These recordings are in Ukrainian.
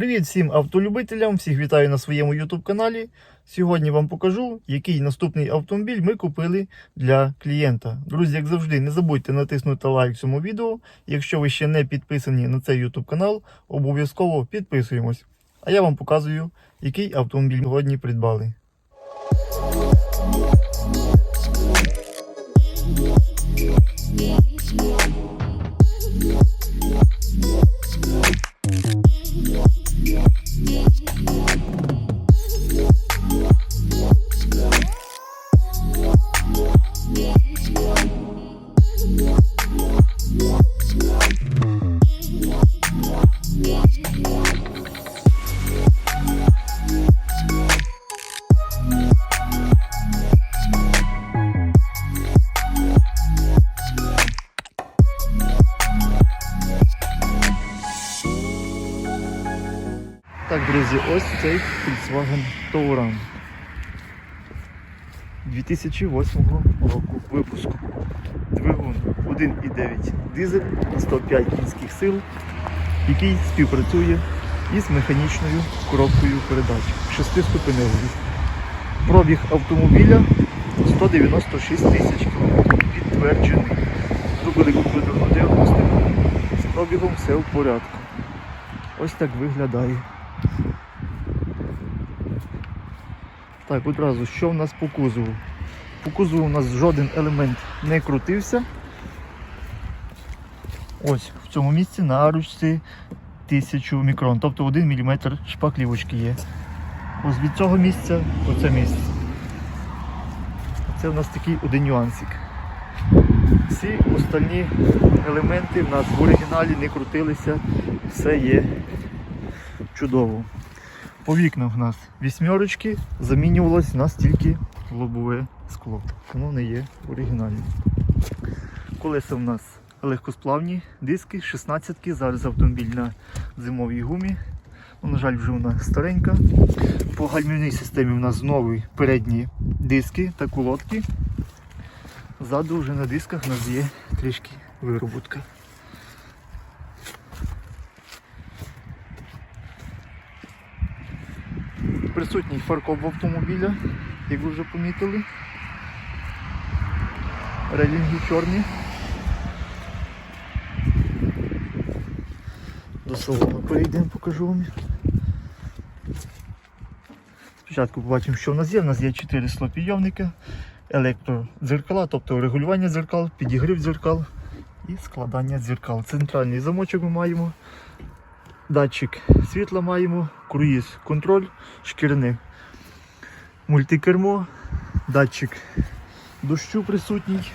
Привіт всім автолюбителям! Всіх вітаю на своєму YouTube каналі. Сьогодні вам покажу, який наступний автомобіль ми купили для клієнта. Друзі, як завжди, не забудьте натиснути лайк цьому відео. Якщо ви ще не підписані на цей YouTube канал, обов'язково підписуємось. А я вам показую, який автомобіль сьогодні придбали. Так, друзі, ось цей Volkswagen Touran 2008 року випуску. Двигун 1,9 дизель 105 кінських сил, який співпрацює із механічною коробкою передач 6-ступеневою. Пробіг автомобіля 196 тисяч км. Підтверджений. Зробили комп'ютерну діагностику. З пробігом все в порядку. Ось так виглядає. Так, одразу, що в нас по кузову? По кузову у нас жоден елемент не крутився. Ось в цьому місці на ручці 1000 мікрон, тобто 1 мм шпаклівочки є. Ось від цього місця оце місце. Це у нас такий один нюансик. Всі остальні елементи в нас в оригіналі не крутилися, все є чудово. По вікнах у нас вісьмерочки, замінювалось у нас тільки лобове скло. Воно не є оригінальним. Колеса у нас легкосплавні, диски, 16 ки зараз автомобіль на зимовій гумі. Ну, на жаль, вже вона старенька. По гальмівній системі у нас знову передні диски та колодки. Ззаду вже на дисках у нас є трішки вироботка. Присутній фаркоп автомобіля, як ви вже помітили. Релінги чорні. До салону перейдемо, покажу вам. Спочатку побачимо, що в нас є. У нас є 4 склопідйомника, електродзеркала, тобто регулювання дзеркал, підігрів дзеркал і складання дзеркал. Центральний замочок ми маємо. Датчик світла маємо, круїз контроль, шкіряне мультикермо, датчик дощу присутній,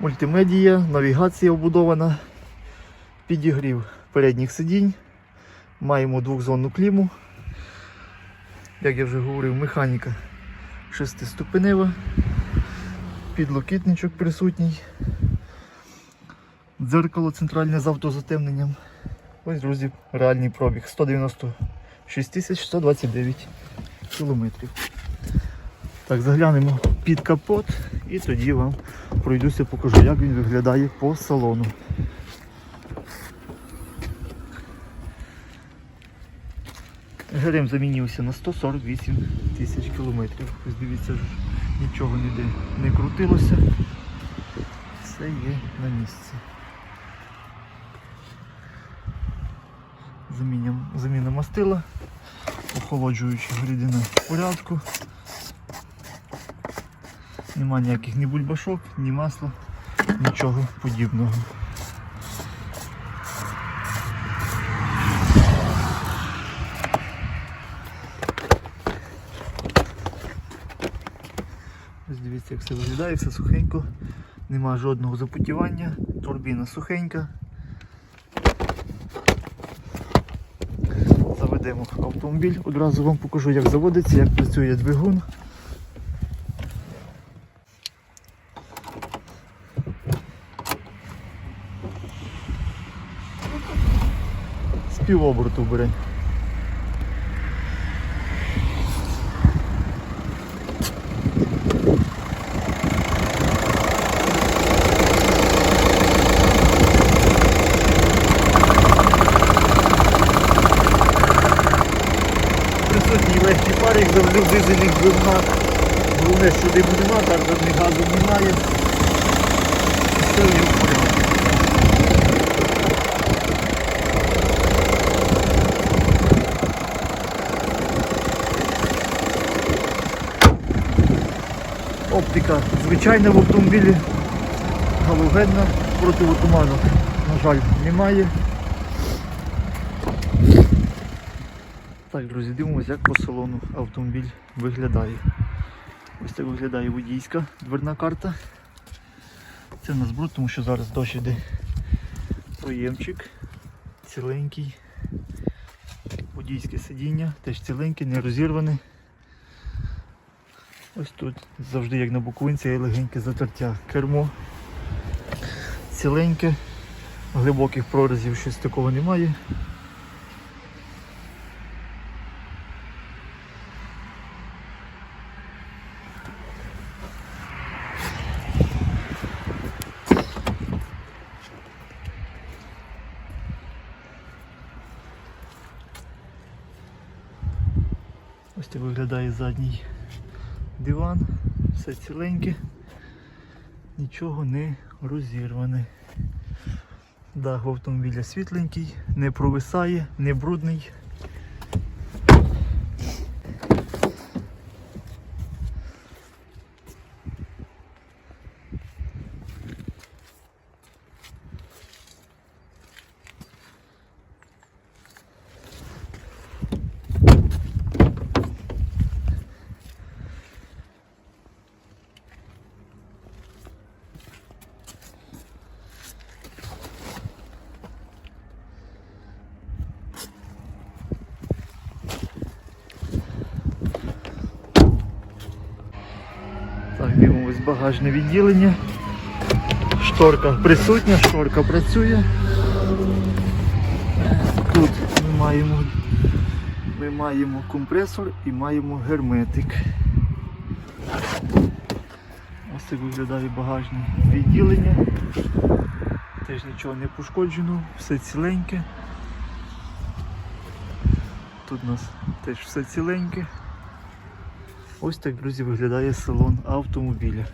мультимедія, навігація вбудована, підігрів передніх сидінь, маємо двохзонну кліму. Як я вже говорив, механіка шестиступенева, підлокітничок присутній, дзеркало центральне з автозатемненням. Ось, друзі, реальний пробіг 196 129 кілометрів. Так, заглянемо під капот і тоді вам пройдуся, покажу, як він виглядає по салону. ГРМ замінився на 148 тисяч кілометрів. Ось дивіться, нічого ніде не крутилося. Все є на місці. Заміна мастила, охолоджуюча рідина в порядку. Нема ніяких ні бульбашок, ні масла, нічого подібного. Ось дивіться, як все виглядає, все сухенько, нема жодного запотівання, турбіна сухенька. Заведемо автомобіль, одразу вам покажу, як заводиться, як працює двигун. Співоборту півоборту бере. Пар, в дизельних двигунах. Головне, що диму нема, карбонних газу немає. Все в нього. Оптика звичайна в автомобілі, галогенна, противотуманок, на жаль, немає. Так, друзі, дивимося, як по салону автомобіль виглядає. Ось так виглядає водійська дверна карта. Це в нас бруд, тому що зараз дощ іде проємчик, ціленький. Водійське сидіння, теж ціленьке, не розірване. Ось тут завжди як на буковинці є легеньке затертя. Кермо ціленьке, глибоких прорізів щось такого немає. Виглядає задній диван, все ціленьке, нічого не розірване. Дах в автомобіля світленький, не провисає, не брудний. Так, дивимось багажне відділення. Шторка присутня, шторка працює. Тут ми маємо, ми маємо компресор і маємо герметик. Ось так виглядає багажне відділення. Теж нічого не пошкоджено, все ціленьке. Тут у нас теж все ціленьке. Ось так, друзі, виглядає салон автомобіля.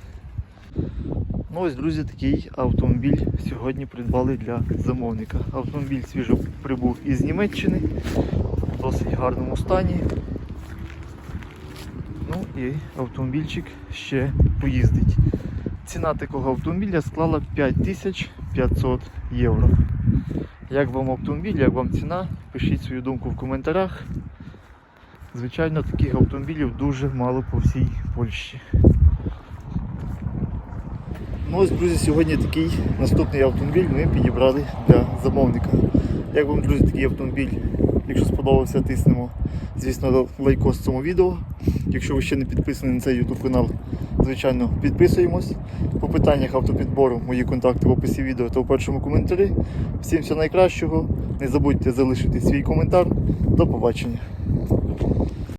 Ну ось, друзі, такий автомобіль сьогодні придбали для замовника. Автомобіль свіжо прибув із Німеччини в досить гарному стані. Ну і автомобільчик ще поїздить. Ціна такого автомобіля склала 5500 євро. Як вам автомобіль, як вам ціна? Пишіть свою думку в коментарях. Звичайно, таких автомобілів дуже мало по всій Польщі. Ну ось, друзі, сьогодні такий наступний автомобіль ми підібрали для замовника. Як вам, друзі, такий автомобіль? Якщо сподобався, тиснемо, звісно, лайкос цьому відео. Якщо ви ще не підписані на цей YouTube канал, звичайно, підписуємось. По питаннях автопідбору мої контакти в описі відео та у першому коментарі. Всім всього найкращого. Не забудьте залишити свій коментар. До побачення.